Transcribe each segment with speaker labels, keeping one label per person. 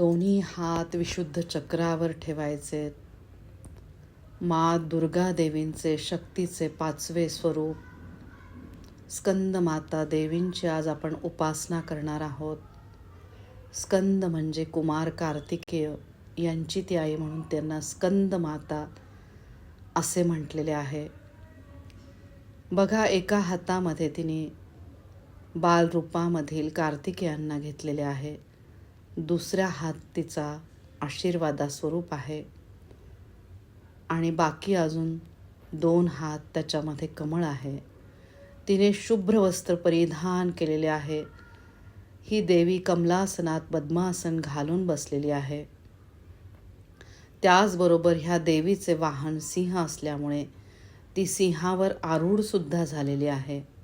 Speaker 1: दोन्ही हात विशुद्ध चक्रावर ठेवायचे. मा दुर्गा देवींचे शक्तीचे पाचवे स्वरूप. स्कंद माता देवींची आज आपण उपासना करणार आहोत. स्कंद म्हणजे कुमार कार्तिकेय यांची ती आई म्हणून त्यांना स्कंद माता असे म्हटलेले आहे. बघा एका हातामध्ये तिने बालरूपामधील कार्तिकेयांना घेतलेले आहे. दुसऱ्या हात तिचा आशीर्वादा स्वरूप आहे. आणि बाकी अजून दोन हात त्याच्यामध्ये कमळ आहे. तिने शुभ्र वस्त्र परिधान केलेले आहे. ही देवी कमलासनात पद्मासन घालून बसलेली आहे. त्याचबरोबर ह्या देवीचे वाहन सिंह असल्यामुळे ती सिंहावर आरूढसुद्धा झालेली आहे.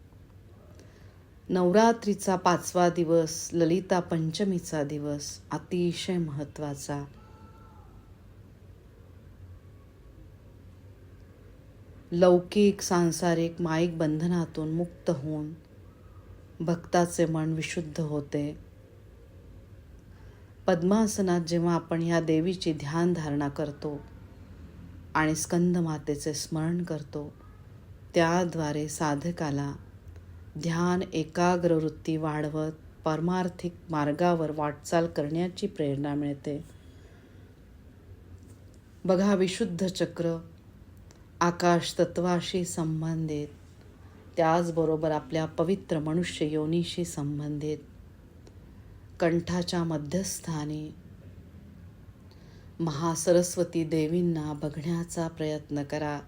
Speaker 1: नवरात्रीचा पाचवा दिवस ललिता पंचमीचा दिवस अतिशय महत्त्वाचा. लौकिक सांसारिक माईक बंधनातून मुक्त होऊन भक्ताचे मन विशुद्ध होते. पद्मासनात जेव्हा आपण या देवीची ध्यानधारणा करतो आणि स्कंदमातेचे स्मरण करतो त्याद्वारे साधकाला ध्यान एकाग्रवृत्ती वाढवत परमार्थिक मार्गावर वाटचाल करण्याची प्रेरणा मिळते. बघा विशुद्ध चक्र आकाश तत्वाशी संबंधित त्याचबरोबर आपल्या पवित्र मनुष्य योनीशी संबंधित कंठाच्या मध्यस्थानी महासरस्वती देवींना बघण्याचा प्रयत्न करा.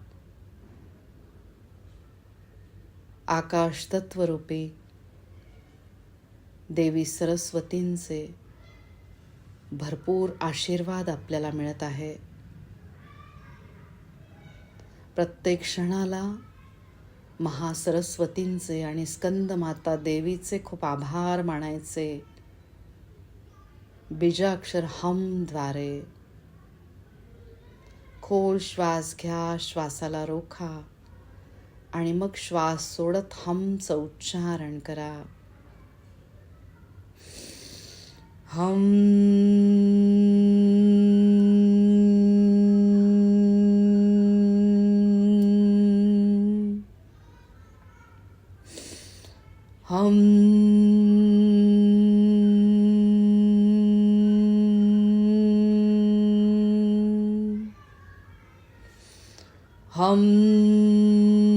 Speaker 1: आकाश तत्वरूपी देवी सरस्वतींचे भरपूर आशीर्वाद आपल्याला मिळत आहे. प्रत्येक क्षणाला महासरस्वतींचे आणि स्कंद माता देवीचे खूप आभार मानायचे. बीजाक्षर हमद्वारे खोल श्वास घ्या श्वासाला रोखा. आणि मग श्वास सोडत हमचं उच्चारण करा. हम हम हम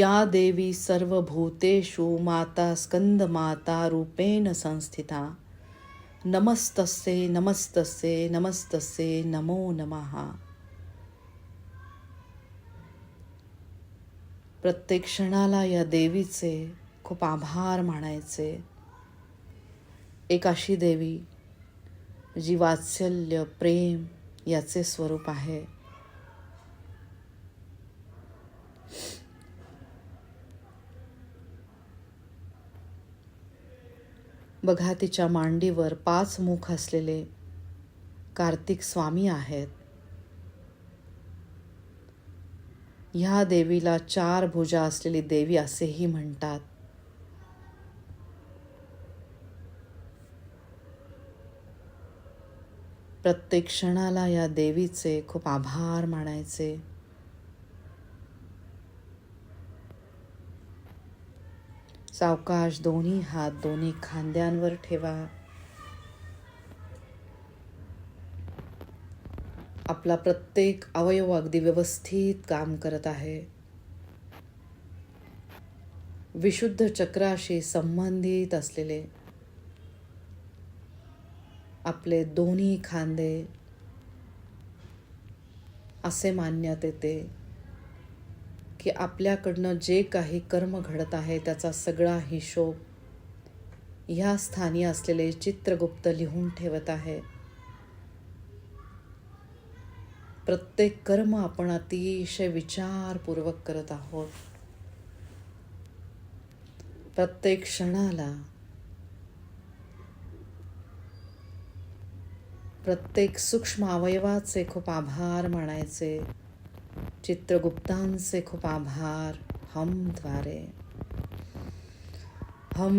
Speaker 1: या देवी सर्वभूतेषु माता स्कंद माता रूपेण संस्थिता। नमस्तस्ये नमस्तस्ये नमस्तस्ये नमो नमः। प्रत्येक क्षणाला या देवीचे खूप आभार मानायचे. एक अशी देवी जी वात्सल्य प्रेम याचे स्वरूप आहे. बघा तिच्या मांडीवर पाच मुख असलेले कार्तिक स्वामी आहेत. ह्या देवीला चार भुजा असलेली देवी असेही म्हणतात. प्रत्येक क्षणाला या देवीचे खूप आभार मानायचे. सावकाश दोन्ही हात दोन्ही खांद्यांवर ठेवा. आपला प्रत्येक अवयव अगदी व्यवस्थित काम करत आहे. विशुद्ध चक्राशी संबंधित असलेले आपले दोन्ही खांदे असे मानण्यात येते की आपल्याकडनं जे काही कर्म घडत आहे त्याचा सगळा हिशोब ह्या स्थानी असलेले चित्रगुप्त लिहून ठेवत आहे. प्रत्येक कर्म आपण अतिशय विचारपूर्वक करत आहोत. प्रत्येक क्षणाला प्रत्येक सूक्ष्म अवयवाचे खूप आभार मानायचे. चित्रगुप्तांचे खूप आभार. हमद्वारे हम हम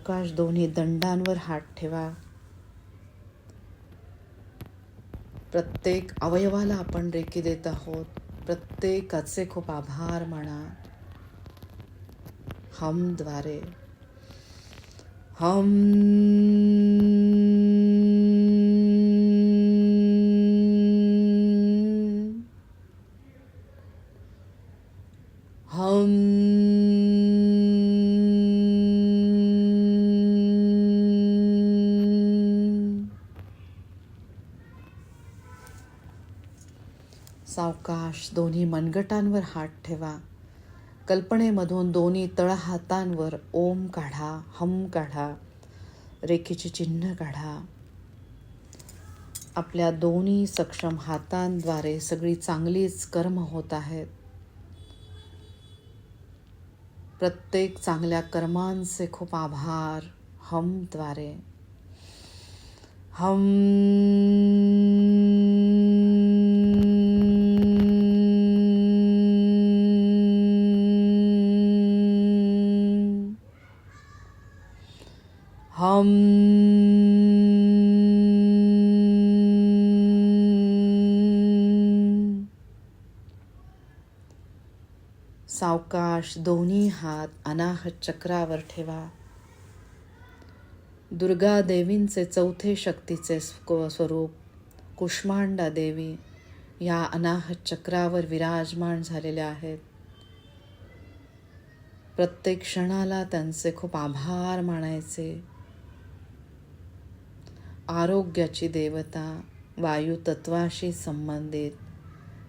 Speaker 1: सावकाश दोन्ही दंडांवर हात ठेवा. प्रत्येक अवयवाला आपण रेकी देत आहोत. प्रत्येकाचे खूप आभार म्हणा. हमद्वारे हम हम स्पर्श दोन्ही मनगटांवर हात ठेवा. कल्पनेमधून दोन्ही तळहातांवर ओम काढा हम काढा रेखेचे चिन्ह काढा. आपल्या दोन्ही सक्षम हातांद्वारे सगळी चांगलीच कर्म होत आहेत. प्रत्येक चांगल्या कर्मांचे खूप आभार हमद्वारे. हम हम आकाश दोन्ही हात अनाहत चक्रावर ठेवा. दुर्गा देवींचे चौथे शक्तीचे स्व- स्वरूप कुष्मांडा देवी या अनाहत चक्रावर विराजमान झालेल्या आहेत. प्रत्येक क्षणाला त्यांचे खूप आभार मानायचे. आरोग्याची देवता वायू तत्वाशी संबंधित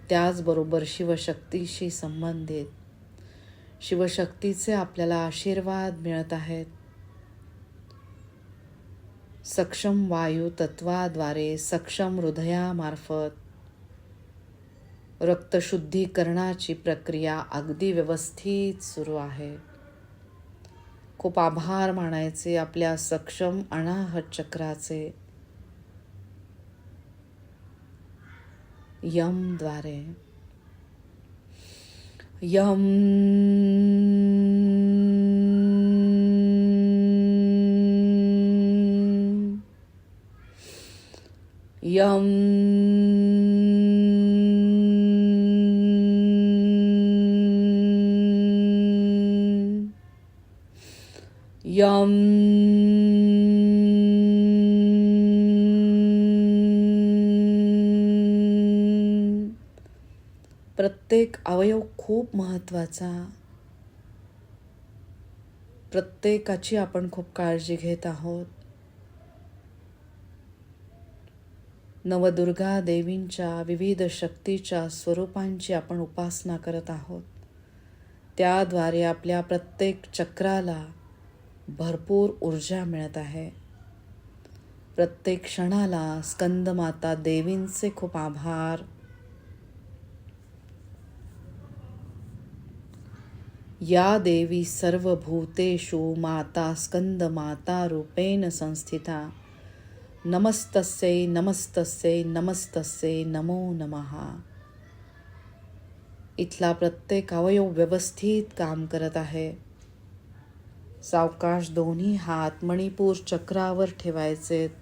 Speaker 1: त्याचबरोबर शिवशक्तीशी संबंधित शिवशक्तीचे आपल्याला आशीर्वाद मिळत आहेत. सक्षम वायू तत्वाद्वारे सक्षम हृदयामार्फत रक्तशुद्धीकरणाची प्रक्रिया अगदी व्यवस्थित सुरू आहे. खूप आभार मानायचे आपल्या सक्षम अनाहत चक्राचे. यमद्वारे Yum. Yum. Yum. प्रत्येक अवयव खूप महत्त्वाचा. प्रत्येकाची आपण खूप काळजी घेत आहोत. नवदुर्गा देवींच्या विविध शक्तीच्या स्वरूपांची आपण उपासना करत आहोत. त्याद्वारे आपल्या प्रत्येक चक्राला भरपूर ऊर्जा मिळत आहे. प्रत्येक क्षणाला स्कंदमाता देवींचे खूप आभार. या देवी सर्वभूतेषु माता स्कंदमाता रूपेण संस्थिता। नमस्तस्यै नमस्तस्यै नमस्तस्यै नमो नमः। इथला प्रत्येक अवयव व्यवस्थित काम करत आहे। सावकाश दोन्ही हात मणिपूर चक्रावर ठेवायचे।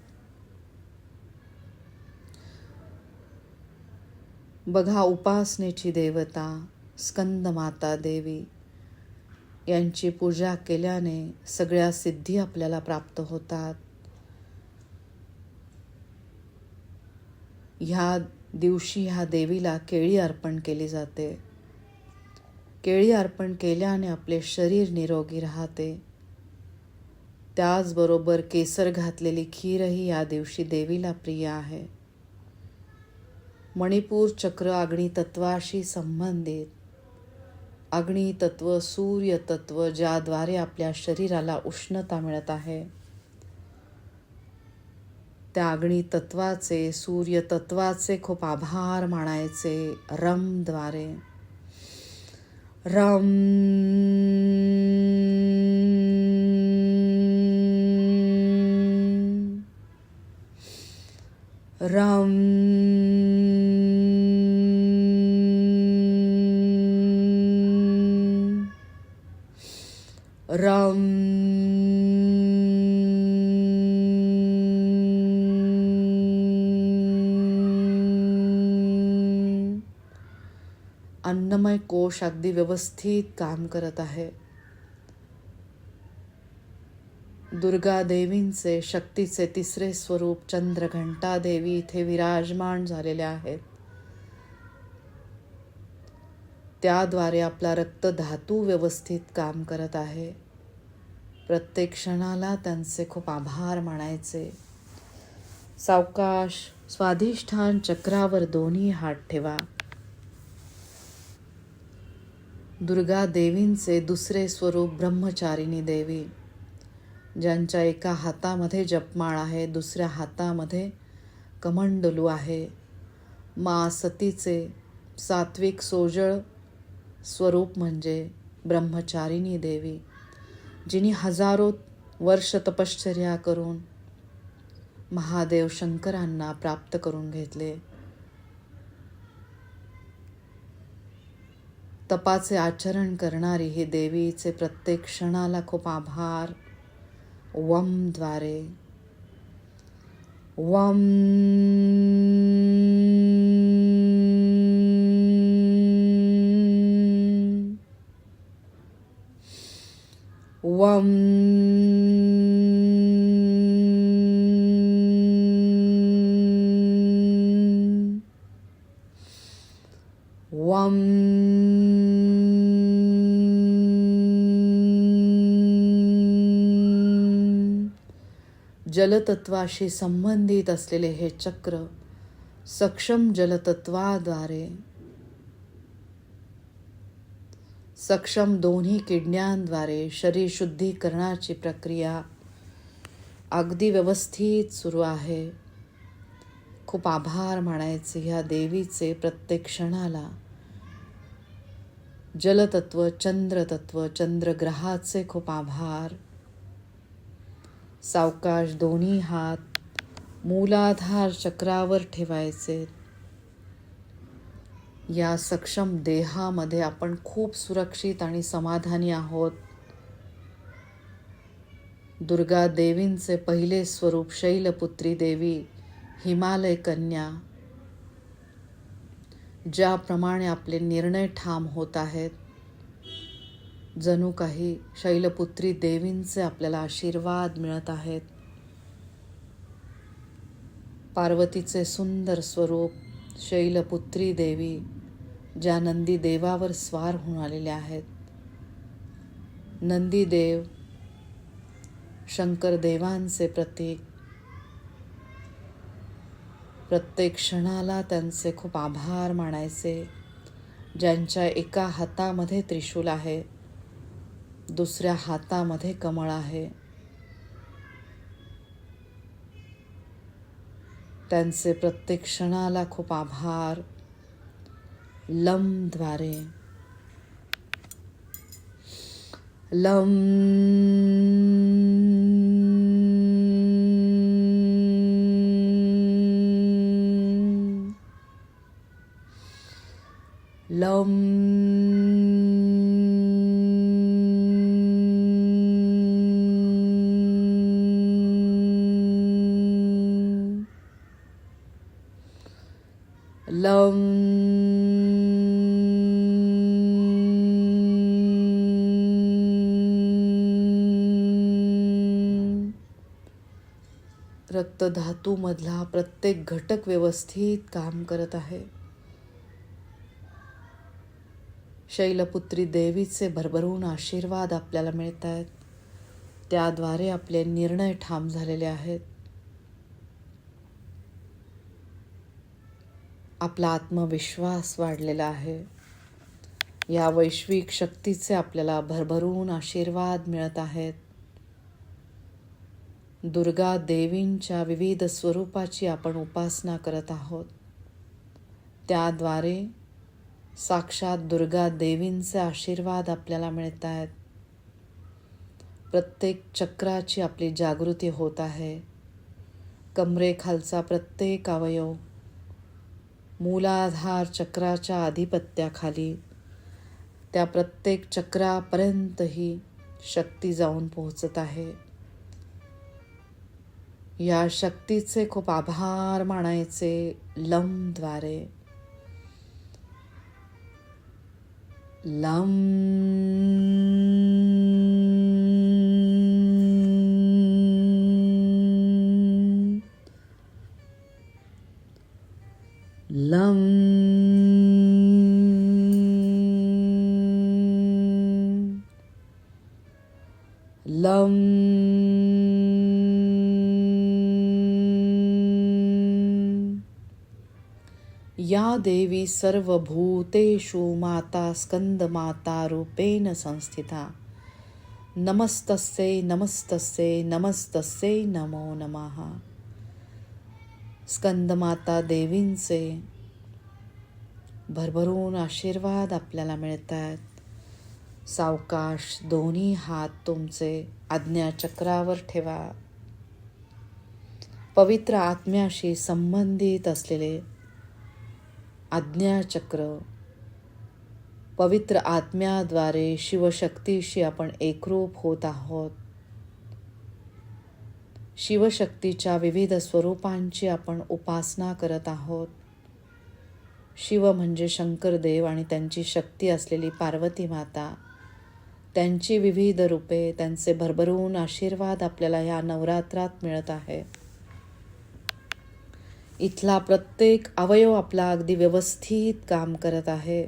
Speaker 1: बघा उपासनेची देवता स्कंदमाता देवी। यांची पूजा केल्याने सगळ्या सिद्धी आपल्याला प्राप्त होतात. ह्या दिवशी ह्या देवीला केळी अर्पण केली जाते. केळी अर्पण केल्याने आपले शरीर निरोगी राहते. त्याचबरोबर केसर घातलेली खीरही या दिवशी देवीला प्रिय आहे. मणिपूर चक्र अग्नी तत्वाशी संबंधित अग्नितत्व सूर्यतत्व ज्याद्वारे आपल्या शरीराला उष्णता मिळत आहे. त्या अग्नितत्वाचे सूर्यतत्वाचे खूप आभार मानायचे रमद्वारे रम. रम. रम. अन्नमय कोश अगदी व्यवस्थित काम करत आहे. दुर्गा देवींचे शक्तीचे तिसरे स्वरूप चंद्रघंटा देवी इथे विराजमान झालेले आहेत. त्याद्वारे आपला रक्तधातू व्यवस्थित काम करत आहे. प्रत्येक क्षणाला त्यांचे खूप आभार मानायचे. सावकाश स्वाधिष्ठान चक्रावर दोन्ही हात ठेवा. दुर्गा देवींचे दुसरे स्वरूप ब्रह्मचारिणी देवी ज्यांच्या एका हातामध्ये जपमाळ आहे दुसऱ्या हातामध्ये कमंडलू आहे. मा सतीचे सात्विक सोजळ स्वरूप म्हणजे ब्रह्मचारिणी देवी जिनी हजारो वर्ष तपश्चर्या करून महादेव शंकरांना प्राप्त करून घेतले. तपाचे आचरण करणारी ही देवीचे प्रत्येक क्षणाला खूप आभार. वमद्वारे वम वम. वम. जलतत्वाशी संबंधित असलेले हे चक्र सक्षम जलतत्वाद्वारे सक्षम दोन्ही किडण्यांद्वारे शरीर शुद्धीकरणाची प्रक्रिया अगदी व्यवस्थित सुरू आहे. खूप आभार मानायचे ह्या देवीचे प्रत्येक क्षणाला. जलतत्व चंद्रतत्व चंद्रग्रहाचे खूप आभार. सावकाश दोन्ही हात मूलाधार चक्रावर ठेवायचे. या सक्षम देहामध्ये आपण खूप सुरक्षित आणि समाधानी आहोत. दुर्गा देवींचे पहिले स्वरूप शैलपुत्री देवी हिमालय कन्या ज्याप्रमाणे आपले निर्णय ठाम होत आहेत. जणू काही शैलपुत्री देवींचे आपल्याला आशीर्वाद मिळत आहेत. पार्वतीचे सुंदर स्वरूप शैलपुत्री देवी ज्या नंदी देवावर स्वार होऊन आलेल्या आहेत. नंदीदेव शंकर देवांचे प्रतीक. प्रत्येक क्षणाला त्यांचे खूप आभार मानायचे ज्यांच्या एका हातामध्ये त्रिशूल आहे दुसऱ्या हातामध्ये कमळ आहे. त्यांचे प्रत्येक क्षणाला खूप आभार लमद्वारे लम लम. लम. रक्तधातूमधला प्रत्येक घटक व्यवस्थित काम करत आहे. शैलपुत्री देवीचे भरभरून आशीर्वाद आपल्याला मिळत आहेत. त्याद्वारे आपले निर्णय ठाम झालेले आहेत. आपला आत्मविश्वास वाढलेला आहे. या वैश्विक शक्तीचे आपल्याला भरभरून आशीर्वाद मिळत आहेत. दुर्गा देवींच्या विविध स्वरूपाची आपण उपासना करत आहोत. त्याद्वारे साक्षात दुर्गा देवींचे आशीर्वाद आपल्याला मिळत आहेत. प्रत्येक चक्राची आपली जागृती होत आहे. कमरेखालचा प्रत्येक अवयव मूलाधार चक्राच्या आधिपत्याखाली त्या प्रत्येक चक्रापर्यंतही शक्ती जाऊन पोहोचत आहे. या शक्तीचे खूप आभार मानायचे लमद्वारे. लम लं लं या देवी सर्वभूतेषु माता स्कंदमाता रूपेण संस्थिता। नमस्तस्यै नमस्तस्यै नमस्तस्यै नमो नमः। स्कंदमाता देवींचे भरभरून आशीर्वाद आपल्याला मिळत आहेत सावकाश दोन्ही हात तुमचे आज्ञाचक्रावर ठेवा. पवित्र आत्म्याशी संबंधित असलेले आज्ञाचक्र पवित्र आत्म्याद्वारे शिवशक्तीशी आपण एकरूप होत आहोत. शिवशक्तीच्या विविध स्वरूपांची आपण उपासना करत आहोत. शिव म्हणजे शंकरदेव आणि त्यांची शक्ती असलेली पार्वती माता. त्यांची विविध रूपे त्यांचे भरभरून आशीर्वाद आपल्याला ह्या नवरात्रात मिळत आहे. इथला प्रत्येक अवयव आपला अगदी व्यवस्थित काम करत आहे.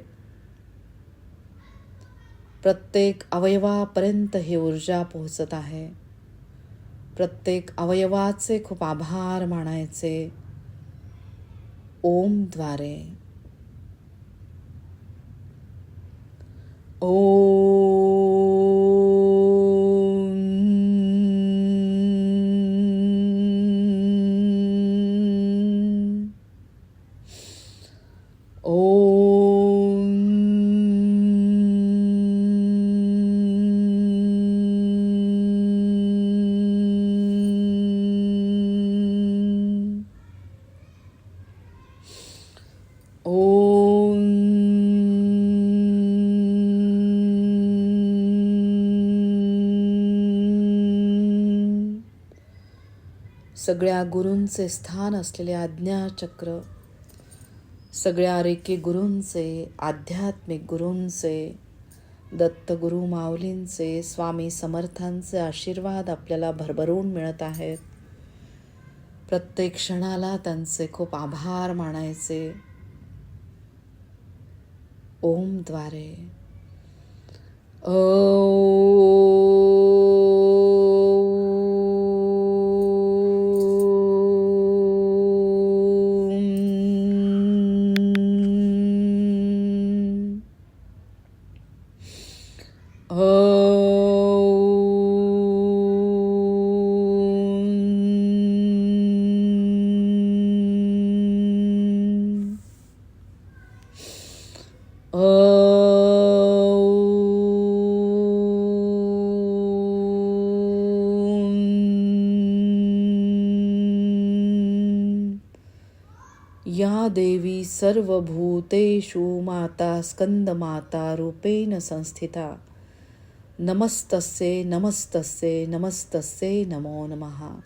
Speaker 1: प्रत्येक अवयवापर्यंत ही ऊर्जा पोहोचत आहे. प्रत्येक अवयवाचे खूप आभार मानायचे ओमद्वारे. ओ ओम सगळ्या गुरूंचे स्थान असलेले आज्ञाचक्र सगळ्या रेकी गुरूंचे आध्यात्मिक गुरूंचे दत्तगुरू माऊलींचे स्वामी समर्थांचे आशीर्वाद आपल्याला भरभरून मिळत आहेत. प्रत्येक क्षणाला त्यांचे खूप आभार मानायचे. ओमद्वारे ओ देवी सर्वभूतेषु माता स्कंदमाता रूपेण संस्थिता। नमस्तस्ये नमस्तस्ये नमस्तस्ये नमो नमः।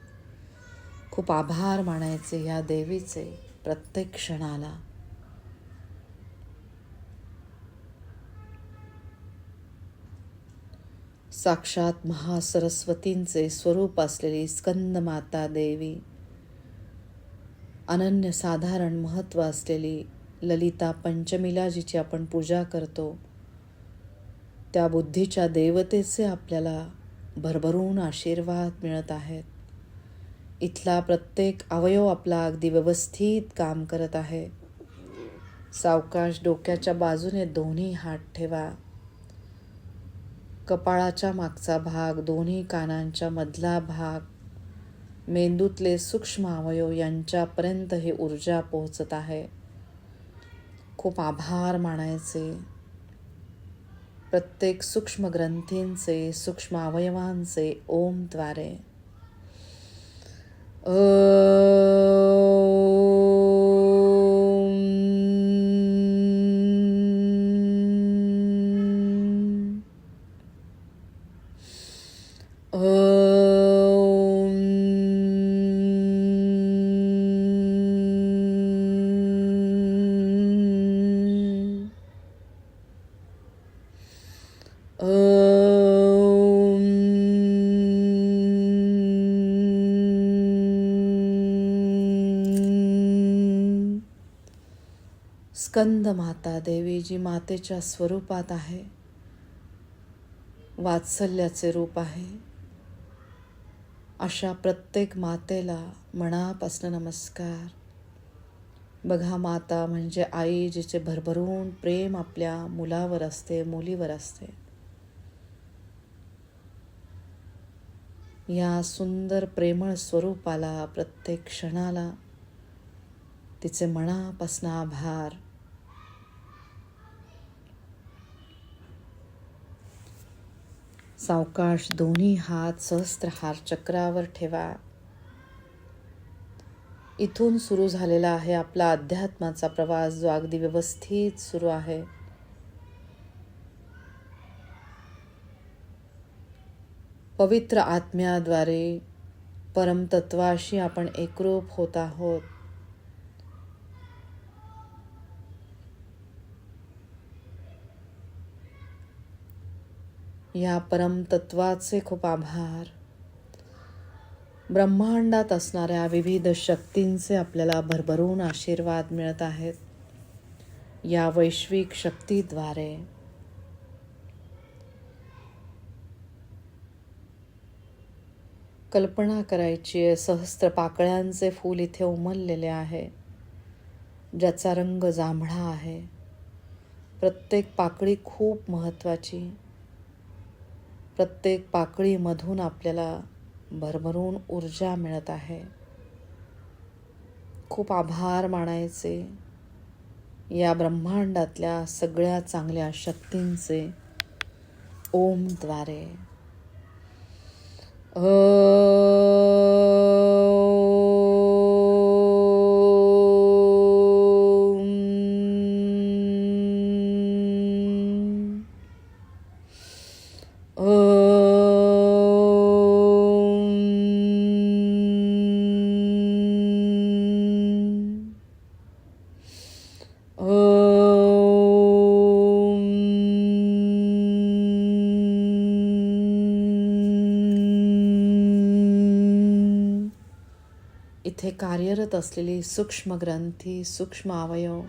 Speaker 1: खूप आभार मानायचे या देवीचे प्रत्येक क्षणाला। साक्षात महासरस्वतींचे स्वरूप असलेली स्कंदमाता देवी अनन्यसाधारण महत्त्व असलेली ललिता पंचमीला जिची आपण पूजा करतो. त्या बुद्धीच्या देवतेचे आपल्याला भरभरून आशीर्वाद मिळत आहेत. इथला प्रत्येक अवयव आपला अगदी व्यवस्थित काम करत आहे. सावकाश डोक्याच्या बाजूने दोन्ही हात ठेवा. कपाळाच्या मागचा भाग दोन्ही कानांच्या मधला भाग मेंदूतले सूक्ष्म अवयव यांच्यापर्यंत हे ऊर्जा पोहोचत आहे. खूप आभार मानायचे. प्रत्येक सूक्ष्म ग्रंथींचे सूक्ष्म अवयवांचे ओमद्वारे अ स्कंद माता देवी जी मातेच्या स्वरूपात आहे. वात्सल्याचे रूप आहे. अशा प्रत्येक मातेला मनापासून नमस्कार. बघा माता म्हणजे आई जिचे भरभरून प्रेम आपल्या मुलावर असते मुलीवर असते. या सुंदर प्रेमळ स्वरूपाला प्रत्येक क्षणाला तिचे मनापासून आभार. सावकाश दोन्ही हात सहस्त्रहार चक्रावर ठेवा. इथून सुरू झालेला आहे आपला अध्यात्माचा प्रवास जो अगदी व्यवस्थित सुरू आहे. पवित्र आत्म्याद्वारे परमतत्वाशी आपण एकरूप होत आहोत. या परमतत्वाचे खूप आभार. ब्रह्मांडात असणाऱ्या विविध शक्तींचे आपल्याला भरभरून आशीर्वाद मिळत आहेत. या वैश्विक शक्तीद्वारे कल्पना करायची आहे. सहस्त्र पाकळ्यांचे फूल इथे उमललेले आहे. ज्याचा रंग जांभळा आहे. प्रत्येक पाकळी खूप महत्त्वाची. प्रत्येक पाकळीमधून आपल्याला भरभरून ऊर्जा मिळत आहे. खूप आभार मानायचे. या ब्रह्मांडातल्या सगळ्या चांगल्या शक्तींचे ओमद्वारे ओम. इथे कार्यरत असलेली सूक्ष्म ग्रंथी सूक्ष्म अवयव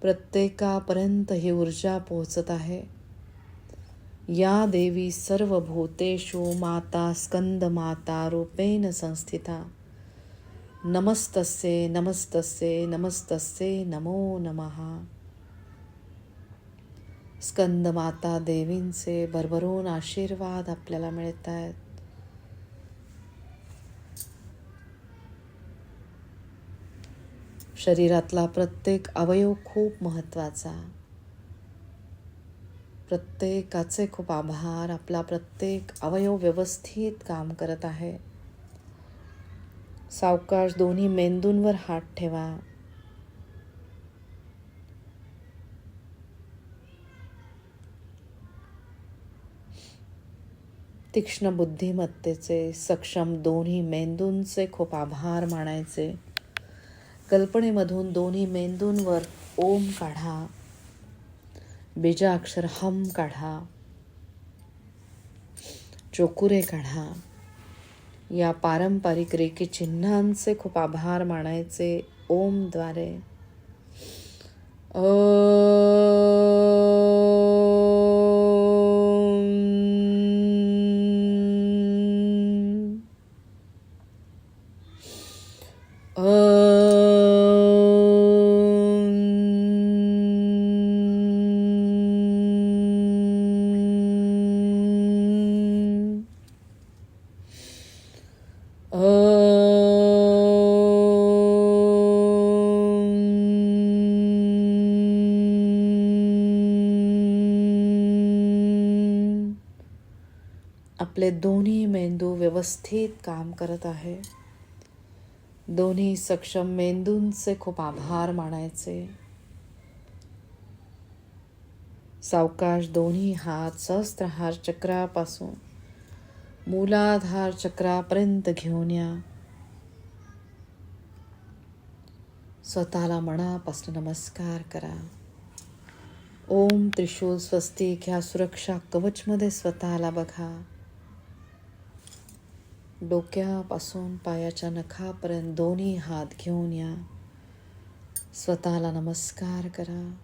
Speaker 1: प्रत्येकापर्यंत ही ऊर्जा पोहोचत आहे. या देवी सर्व भूतेषु माता स्कंद माता रूपेण संस्थिता. नमस्तस्ये नमस्तस्ये नमस्तस्ये नमो नमः. स्कंद माता देवींचे भरभरून आशीर्वाद आपल्याला मिळत आहेत शरीरातला प्रत्येक अवयव खूप महत्त्वाचा. प्रत्येकाचे खूप आभार. आपला प्रत्येक अवयव व्यवस्थित काम करत आहे. सावकाश दोन्ही मेंदूंवर हात ठेवा. तीक्ष्ण बुद्धिमत्तेचे सक्षम दोन्ही मेंदूंचे खूप आभार मानायचे. कल्पनेमधून दोन्ही मेंदूंवर ओम काढा. बीजाक्षर हम काढा. चोकुरे काढा. या पारंपरिक रेखी चिन्हांचे खूप आभार मानायचे ओमद्वारे. ओम. आपले दोन्ही मेंदू व्यवस्थित काम करत आहे. दोन्ही सक्षम मेंदूंचे खूप आभार मानायचे. सावकाश दोन्ही हात सहस्त्रहार चक्रापासून मूलाधार चक्रापर्यंत घेऊन या. स्वतःला मनापासून नमस्कार करा. ओम त्रिशूल स्वस्तिक ह्या सुरक्षा कवचमध्ये स्वतःला बघा. डोक्यापासून पायाच्या नखापर्यंत दोन्ही हात घेऊन या. स्वतःला नमस्कार करा.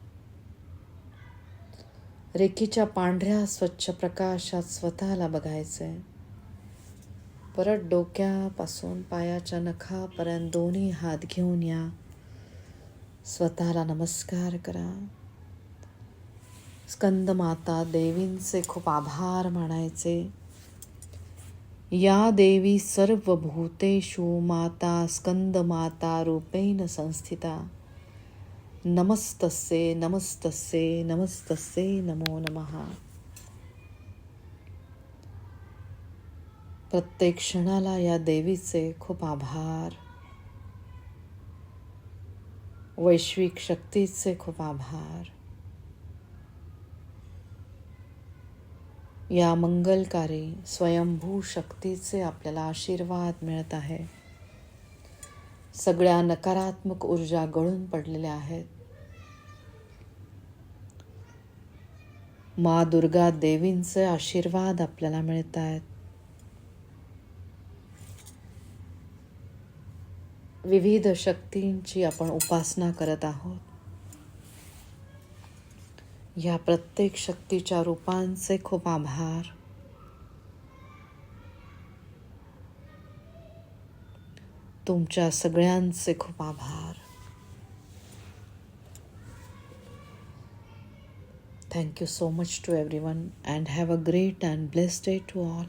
Speaker 1: रेखीच्या पांढऱ्या स्वच्छ प्रकाशात स्वतःला बघायचंय. परत डोक्यापासून पायाच्या नखापर्यंत दोन्ही हात घेऊन या. स्वतःला नमस्कार करा. स्कंद माता देवींचे खूप आभार मानायचे. या देवी सर्व भूतेषु माता स्कंदमाता रूपेण संस्थिता। नमस्तस्ये नमस्तस्ये नमस्तस्ये नमो नमः। प्रत्येक क्षणाला या देवीचे खूप आभार। वैश्विक शक्तीचे खूप आभार। या मंगलकारी स्वयंभू शक्तीचे आपल्याला आशीर्वाद मिळत आहे. सगळ्या नकारात्मक ऊर्जा गळून पडलेल्या आहेत. मा दुर्गा देवींचे आशीर्वाद आपल्याला मिळत आहेत. विविध शक्तींची आपण उपासना करत आहोत. या प्रत्येक शक्तीच्या रूपांचे खूप आभार. तुमच्या सगळ्यांचे खूप आभार. Thank you so much to everyone and have a great and blessed day to all